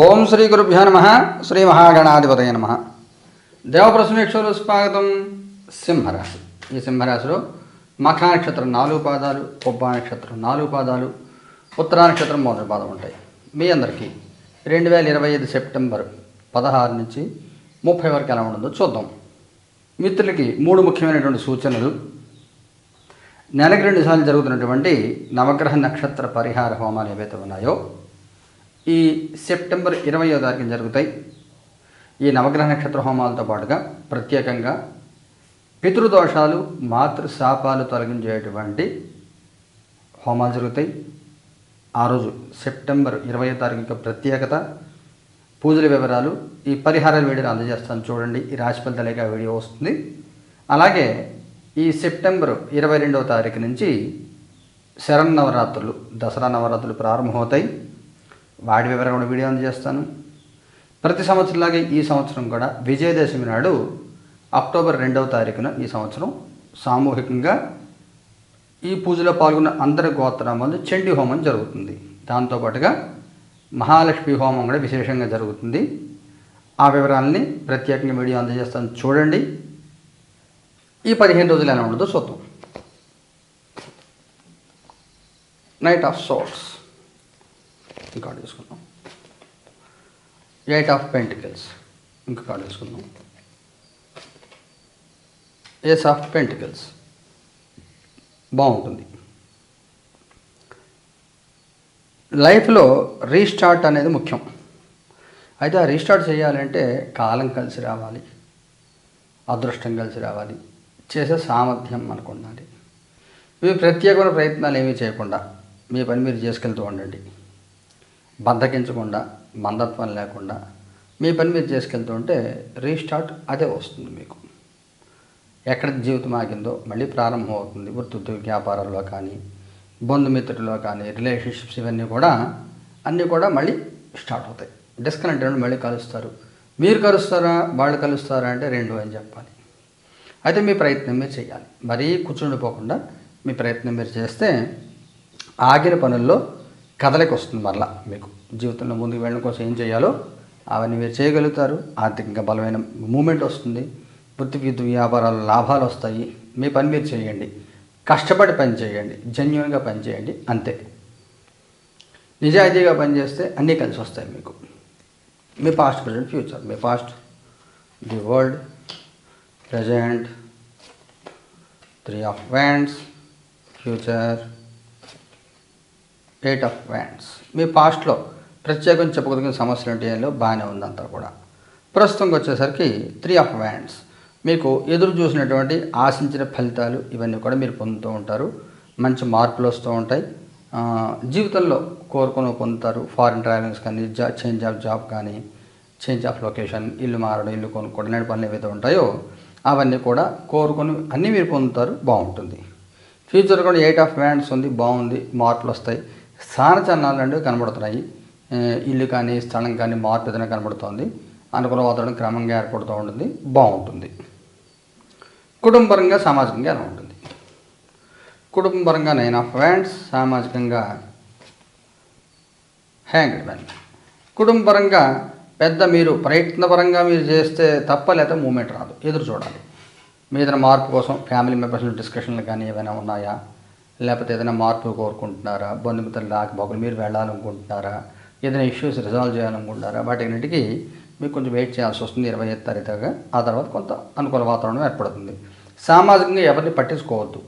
ఓం శ్రీ గురుభ్యో నమ శ్రీ మహాగణాధిపతయ నమ. దేవప్రసమేశ్వరు స్వాగతం సింహరాశి. ఈ సింహరాశిలో మఖా నక్షత్రం నాలుగు పాదాలు పొబ్బా నక్షత్రం నాలుగు పాదాలు ఉత్తరా నక్షత్రం మొదటి పాదం ఉంటాయి. మీ అందరికీ రెండు వేల ఇరవై ఐదు సెప్టెంబర్ పదహారు నుంచి ముప్పై వరకు ఎలా ఉంటుందో చూద్దాం. మిత్రులకి మూడు ముఖ్యమైనటువంటి సూచనలు. నెలకి రెండు సార్లు జరుగుతున్నటువంటి నవగ్రహ నక్షత్ర పరిహార హోమాలు ఏవైతే ఉన్నాయో ఈ సెప్టెంబర్ ఇరవయో తారీఖున జరుగుతాయి. ఈ నవగ్రహ నక్షత్ర హోమాలతో పాటుగా ప్రత్యేకంగా పితృదోషాలు మాతృ శాపాలు తొలగించేటువంటి హోమాలు జరుగుతాయి. ఆ రోజు సెప్టెంబర్ ఇరవయో తారీఖు యొక్క ప్రత్యేకత పూజల వివరాలు ఈ పరిహారాల వీడియోని అందజేస్తాను చూడండి. ఈ రాశి ఫలితాలేక వీడియో వస్తుంది. అలాగే ఈ సెప్టెంబర్ ఇరవై రెండవ తారీఖు నుంచి శరన్నవరాత్రులు దసరా నవరాత్రులు ప్రారంభమవుతాయి. వాటి వివరాలు కూడా వీడియో అందజేస్తాను. ప్రతి సంవత్సరంలాగే ఈ సంవత్సరం కూడా విజయదశమి నాడు అక్టోబర్ రెండవ తారీఖున ఈ సంవత్సరం సామూహికంగా ఈ పూజలో పాల్గొన్న అందరి గోత్రామాలు చండీ హోమం జరుగుతుంది. దాంతోపాటుగా మహాలక్ష్మి హోమం కూడా విశేషంగా జరుగుతుంది. ఆ వివరాలని ప్రత్యేకంగా వీడియో అందజేస్తాను. చూడండి. ఈ పదిహేను రోజులు ఎలా ఉండదో చూద్దాం. నైట్ ఆఫ్ సోట్స్ కార్డు తీసుకుందాం ఎయిట్ ఆఫ్ పెంటికల్స్ ఇంకా కార్డు తీసుకుందాం ఏస్ ఆఫ్ పెంటికల్స్ బాగుంటుంది. లైఫ్లో రీస్టార్ట్ అనేది ముఖ్యం. అయితే ఆ రీస్టార్ట్ చేయాలంటే కాలం కలిసి రావాలి అదృష్టం కలిసి రావాలి చేసే సామర్థ్యం మనకు ఉండాలి. ఇవి ప్రత్యేకమైన ప్రయత్నాలు ఏమీ చేయకుండా మీ పని మీరు చేసుకెళ్తూ ఉండండి. బద్దకించకుండా మందత్వం లేకుండా మీ పని మీరు చేసుకెళ్తూ ఉంటే రీస్టార్ట్ అదే వస్తుంది మీకు. ఎక్కడ జీవితం ఆగిందో మళ్ళీ ప్రారంభం అవుతుంది. వృత్తి వ్యాపారాల్లో కానీ బంధుమిత్రుల్లో కానీ రిలేషన్షిప్స్ ఇవన్నీ కూడా అన్నీ కూడా మళ్ళీ స్టార్ట్ అవుతాయి. డిస్కనెక్ట్ రెండు మళ్ళీ కలుస్తారు. మీరు కలుస్తారా? వాళ్ళు కలుస్తారా అంటే రెండు అని చెప్పాలి. అయితే మీ ప్రయత్నం మీరు చేయాలి. మరీ కూర్చుండిపోకుండా మీ ప్రయత్నం మీరు చేస్తే ఆగిన పనుల్లో కదలిక వస్తుంది మరలా మీకు. జీవితంలో ముందుకు వెళ్ళడం కోసం ఏం చేయాలో అవన్నీ మీరు చేయగలుగుతారు. ఆర్థికంగా బలమైన మూమెంట్ వస్తుంది. వృత్తి విద్య వ్యాపారాలు లాభాలు వస్తాయి. మీ పని మీరు చేయండి. కష్టపడి పని చేయండి. జెన్యున్గా పని చేయండి. అంతే. నిజాయితీగా పనిచేస్తే అన్నీ కలిసి వస్తాయి మీకు. మీ past present future. Me past the world present three of wands future eight of wands మీ పాస్ట్లో ప్రత్యేకంగా చెప్పుకోదగిన సమస్యలు ఏంటో బాగానే ఉందంతా కూడా. ప్రస్తుతంగా వచ్చేసరికి త్రీ ఆఫ్ వ్యాండ్స్ మీకు ఎదురు చూసినటువంటి ఆశించిన ఫలితాలు ఇవన్నీ కూడా మీరు పొందుతూ ఉంటారు. మంచి మార్పులు వస్తూ ఉంటాయి. జీవితంలో కోరుకొని పొందుతారు. ఫారిన్ ట్రావెలింగ్స్ కానీ జా చేంజ్ ఆఫ్ జాబ్ కానీ చేంజ్ ఆఫ్ లొకేషన్ ఇల్లు మారడం ఇల్లు కొనుక్కోవడం ఇలాంటి పనులు ఏవైతే ఉంటాయో అవన్నీ కూడా కోరుకొని అన్నీ మీరు పొందుతారు. బాగుంటుంది. ఫ్యూచర్ కూడా ఎయిట్ ఆఫ్ వ్యాండ్స్ ఉంది. బాగుంది. మార్పులు వస్తాయి. స్థాన చలనాలు అనేవి కనబడుతున్నాయి. ఇల్లు కానీ స్థలం కానీ మార్పు ఏదైనా కనబడుతోంది. అనుకూల వాతావరణం క్రమంగా ఏర్పడుతూ ఉంటుంది. బాగుంటుంది. కుటుంబపరంగా సామాజికంగా ఎలా ఉంటుంది? కుటుంబపరంగా నైన్ ఆఫ్ వ్యాండ్స్ సామాజికంగా హ్యాంగ్ మ్యాన్. కుటుంబపరంగా పెద్ద మీరు ప్రయత్నపరంగా మీరు చేస్తే తప్ప లేదా మూమెంట్ రాదు. ఎదురు చూడాలి. మీద మార్పు కోసం ఫ్యామిలీ మెంబర్స్ డిస్కషన్లు కానీ ఏమైనా ఉన్నాయా? లేకపోతే ఏదైనా మార్పు కోరుకుంటున్నారా? బంధుమిత్రులు రాకపోకలు మీరు వెళ్ళాలనుకుంటున్నారా? ఏదైనా ఇష్యూస్ రిజాల్వ్ చేయాలనుకుంటున్నారా? వాటిన్నిటికీ మీకు కొంచెం వెయిట్ చేయాల్సి వస్తుంది ఇరవై ఐదు తారీఖుగా. ఆ తర్వాత కొంత అనుకూల వాతావరణం ఏర్పడుతుంది. సామాజికంగా ఎవరిని పట్టించుకోవద్దు.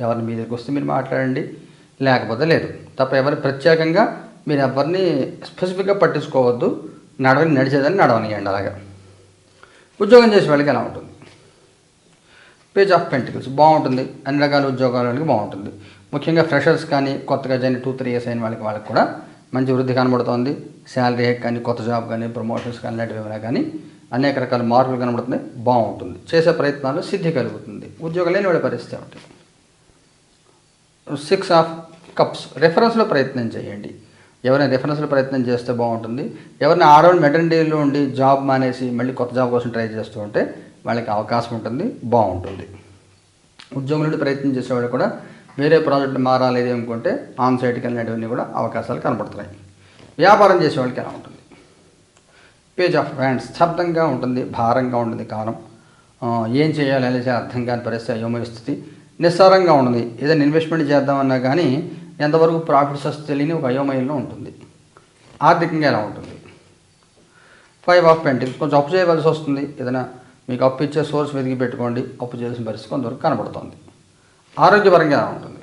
ఎవరిని మీ దగ్గరికి వస్తే మీరు మాట్లాడండి. లేకపోతే లేదు. తప్ప ఎవరిని ప్రత్యేకంగా మీరు ఎవరిని స్పెసిఫిక్గా పట్టించుకోవద్దు. నడవని నడిచేదని నడవనియండి అలాగా. ఉద్యోగం చేసే వాళ్ళకి ఎలా ఉంటుంది? పేజ్ ఆఫ్ పెంటికల్స్ బాగుంటుంది. అన్ని రకాల ఉద్యోగాలకి బాగుంటుంది. ముఖ్యంగా ఫ్రెషర్స్ కానీ కొత్తగా జాయిన్ టూ త్రీ ఇయర్స్ అయిన వాళ్ళకి వాళ్ళకి కూడా మంచి వృద్ధి కనబడుతోంది. శాలరీ హెక్ కానీ కొత్త జాబ్ కానీ ప్రమోషన్స్ కానీ ఇలాంటివి ఏమైనా కానీ అనేక రకాల మార్పులు కనబడుతుంది బాగుంటుంది. చేసే ప్రయత్నాలు సిద్ధి కలుగుతుంది. ఉద్యోగం లేని వాళ్ళ పరిస్థితి ఉంటుంది సిక్స్ ఆఫ్ కప్స్ రెఫరెన్స్లో ప్రయత్నం చేయండి. ఎవరైనా రెఫరెన్స్లో ప్రయత్నం చేస్తే బాగుంటుంది. ఎవరైనా ఆడవాళ్ళు మెటర్నిటీలో ఉండి జాబ్ మానేసి మళ్ళీ కొత్త జాబ్ కోసం ట్రై చేస్తూ ఉంటే వాళ్ళకి అవకాశం ఉంటుంది. బాగుంటుంది. ఉద్యోగం నుండి ప్రయత్నం చేసేవాళ్ళు కూడా వేరే ప్రాజెక్ట్ మారాలి అనుకుంటే ఆన్ సైట్కి వెళ్ళినటువంటి కూడా అవకాశాలు కనపడుతున్నాయి. వ్యాపారం చేసే వాళ్ళకి ఎలా ఉంటుంది? పేజ్ ఆఫ్ హ్యాండ్స్ స్తబ్దంగా ఉంటుంది భారంగా ఉంటుంది కాలం. ఏం చేయాలి అనేసి అర్థం కాని పరిస్థితి అయోమయ స్థితి నిస్సారంగా ఉంటుంది. ఏదైనా ఇన్వెస్ట్మెంట్ చేద్దామన్నా కానీ ఎంతవరకు ప్రాఫిట్స్ వస్తే తెలియని ఒక అయోమయంలో ఉంటుంది. ఆర్థికంగా ఎలా ఉంటుంది? ఫైవ్ ఆఫ్ పెయింటింగ్స్ కొంచెం అప్పు చేయవలసి వస్తుంది. ఏదైనా మీకు అప్పు ఇచ్చే సోర్స్ వెతికి పెట్టుకోండి. అప్పు చేసిన పరిస్థితి కొంతవరకు కనబడుతుంది. ఆరోగ్యపరంగా ఎలా ఉంటుంది.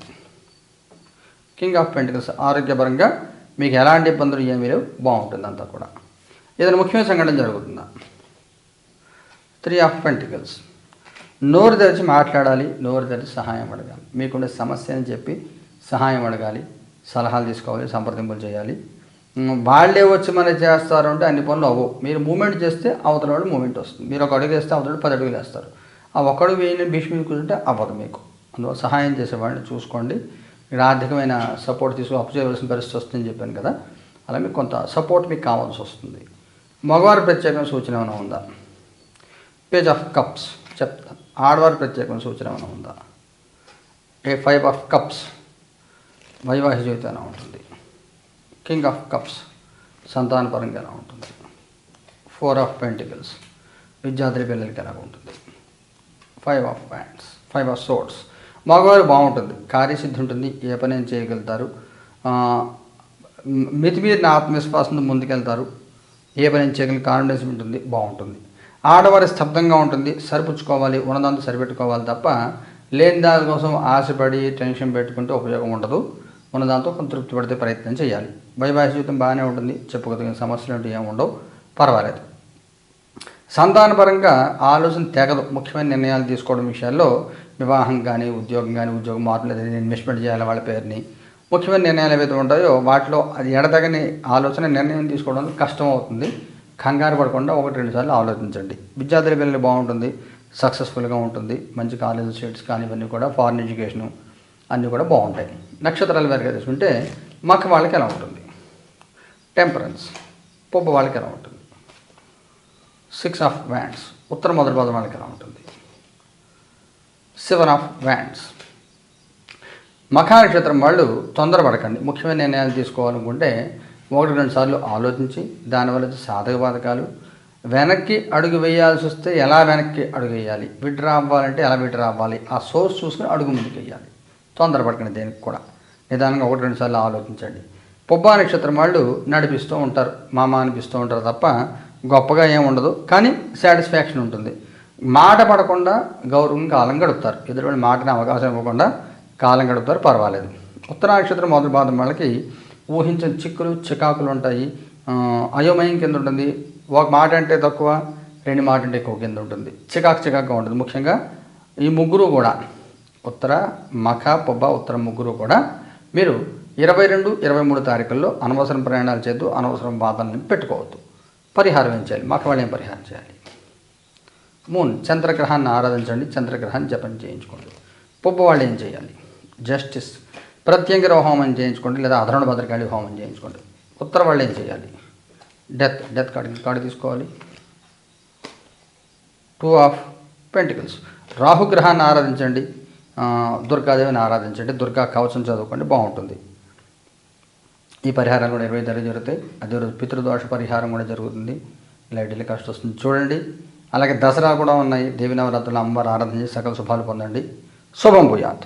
కింగ్ ఆఫ్ పెంటికల్స్ ఆరోగ్యపరంగా మీకు ఎలాంటి ఇబ్బందులు ఏమీ లేవు బాగుంటుంది అంతా కూడా. ఏదైనా ముఖ్యమైన సంఘటన జరుగుతుందా? త్రీ ఆఫ్ పెంటికల్స్ నోరు తెరిచి మాట్లాడాలి నోరు తెరిచి సహాయం అడగాలి. మీకుండే సమస్య అని చెప్పి సహాయం అడగాలి సలహాలు తీసుకోవాలి సంప్రదింపులు చేయాలి. వాళ్ళే వచ్చి మనకి చేస్తారు అంటే అన్ని పనులు అవ్వవు. మీరు మూమెంట్ చేస్తే అవతల వాడు మూమెంట్ వస్తుంది. మీరు ఒక అడుగు వేస్తే అవతల పది అడుగులు వేస్తారు. ఆ ఒక్కడు వేయని భీష్మి కూర్చుంటే అవ్వదు మీకు. అందువల్ల సహాయం చేసేవాడిని చూసుకోండి. మీరు ఆర్థికమైన సపోర్ట్ తీసుకుని అప్పు చేయవలసిన పరిస్థితి వస్తుందని చెప్పాను కదా. అలా మీకు కొంత సపోర్ట్ మీకు కావాల్సి వస్తుంది. మగవారి ప్రత్యేకమైన సూచన ఏమైనా ఉందా? పేజ్ ఆఫ్ కప్స్ చెప్తా. ఆడవారి ప్రత్యేకమైన సూచన ఏమైనా ఉందా? ఏ ఫైవ్ ఆఫ్ కప్స్ వైవాహిక జీవితం ఉంటుంది? కింగ్ ఆఫ్ కప్స్ సంతానపరంగా ఎలా ఉంటుంది? ఫోర్ ఆఫ్ పెంటికల్స్ విద్యార్థి పిల్లలకి ఎలా ఉంటుంది? Five of pants five of swords మగవారు బాగుంటుంది కార్యసిద్ధి ఉంటుంది ఏ పని చేయగలుగుతారు. మితిమీరిన ఆత్మవిశ్వాసంతో ముందుకెళ్తారు ఏ పని చేయగలిగిన కాన్ఫిడెన్స్ ఉంటుంది బాగుంటుంది. ఆడవారి స్తబ్దంగా ఉంటుంది సరిపుచ్చుకోవాలి ఉన్నదాంతో సరిపెట్టుకోవాలి తప్ప లేని దాని కోసం ఆశపడి టెన్షన్ పెట్టుకుంటే ఉపయోగం ఉండదు. ఉన్నదాంతో కొంత తృప్తి పడితే ప్రయత్నం చేయాలి. వైవాహిక జీవితం బాగానే ఉంటుంది చెప్పుకోదగిన సమస్యలు అంటే ఏమి ఉండవు పర్వాలేదు. సంతానపరంగా ఆలోచన తెగదు ముఖ్యమైన నిర్ణయాలు తీసుకోవడం విషయాల్లో వివాహం కానీ ఉద్యోగం కానీ ఉద్యోగం మార్పులు ఇన్వెస్ట్మెంట్ చేయాలి వాళ్ళ పేరుని. ముఖ్యమైన నిర్ణయాలు ఏవైతే ఉంటాయో వాటిలో అది ఎడతగని ఆలోచన నిర్ణయం తీసుకోవడం కష్టం అవుతుంది. కంగారు పడకుండా ఒకటి రెండు సార్లు ఆలోచించండి. విద్యార్థుల పిల్లలు బాగుంటుంది సక్సెస్ఫుల్గా ఉంటుంది. మంచి కాలేజ్ సీట్స్ కానీ ఇవన్నీ కూడా ఫారిన్ ఎడ్యుకేషను అన్నీ కూడా బాగుంటాయి. నక్షత్రాల వారిగా తీసుకుంటే మక్క వాళ్ళకి ఎలా ఉంటుంది? టెంపరెన్స్ పొప్ప వాళ్ళకి ఎలా ఉంటుంది? సిక్స్ ఆఫ్ వ్యాండ్స్ ఉత్తర మొదటి పదం వాళ్ళకి ఎలా ఉంటుంది? సెవెన్ ఆఫ్ వ్యాండ్స్ మఖా నక్షత్రం వాళ్ళు తొందరపడకండి. ముఖ్యమైన నిర్ణయాలు తీసుకోవాలనుకుంటే ఒకటి రెండు సార్లు ఆలోచించి దానివల్ల సాధక బాధకాలు వెనక్కి అడుగు వేయాల్సి వస్తే ఎలా వెనక్కి అడుగు వేయాలి? విడ్రా అవ్వాలంటే ఎలా విడ్రా అవ్వాలి? ఆ సోర్స్ చూసుకుని అడుగు ముందుకు వేయాలి. తొందరపడకండి దేనికి కూడా. నిదానంగా ఒకటి రెండు సార్లు ఆలోచించండి. పొబ్బా నక్షత్రం వాళ్ళు నడిపిస్తూ ఉంటారు. మామ అనిపిస్తూ ఉంటారు తప్ప గొప్పగా ఏం ఉండదు. కానీ సాటిస్ఫాక్షన్ ఉంటుంది. మాట పడకుండా గౌరవం కాలం గడుపుతారు. ఎదుటి మాటని అవకాశం ఇవ్వకుండా కాలం గడుపుతారు. పర్వాలేదు. ఉత్తర నక్షత్రం మొదటి పాదం వాళ్ళకి ఊహించిన చిక్కులు చికాకులు ఉంటాయి. అయోమయం కింద ఉంటుంది. ఒక మాట అంటే తక్కువ రెండు మాట అంటే ఎక్కువ కింద ఉంటుంది. చికాకు చికాకుగా ఉంటుంది. ముఖ్యంగా ఈ ముగ్గురు కూడా ఉత్తర మఖ పొబ్బ ఉత్తర ముగ్గురు కూడా మీరు ఇరవై రెండు ఇరవై మూడు తారీఖుల్లో అనవసరం ప్రయాణాలు చేద్దు అనవసరం బాధల్ని పెట్టుకోవద్దు. పరిహారం ఏం చేయాలి? మఖ వాళ్ళు ఏం పరిహారం చేయాలి? మూన్ చంద్రగ్రహాన్ని ఆరాధించండి చంద్రగ్రహాన్ని జపం చేయించుకోండి. పొబ్బ వాళ్ళు ఏం చేయాలి? జస్టిస్. ప్రత్యంగిర హోమం చేయించుకోండి లేదా అధరణ భద్రకాళి హోమం చేయించుకోండి. ఉత్తర వాళ్ళు ఏం చేయాలి? డెత్ డెత్ కార్డు కార్డు తీసుకోవాలి. Two of pentacles. రాహుగ్రహాన్ని ఆరాధించండి దుర్గాదేవిని ఆరాధించండి దుర్గా కవచం చదువుకోండి బాగుంటుంది. ఈ పరిహారాలు కూడా ఇరవై ధర జరుగుతాయి. అదే రోజు పితృదోష పరిహారం కూడా జరుగుతుంది. లైట్ వెళ్ళి కష్టం వస్తుంది. చూడండి. అలాగే దసరా కూడా ఉన్నాయి. దేవి నవరాత్రులు అమ్మవారు ఆరాధన చేసి సకల శుభాలు పొందండి. శుభం భూయాత్.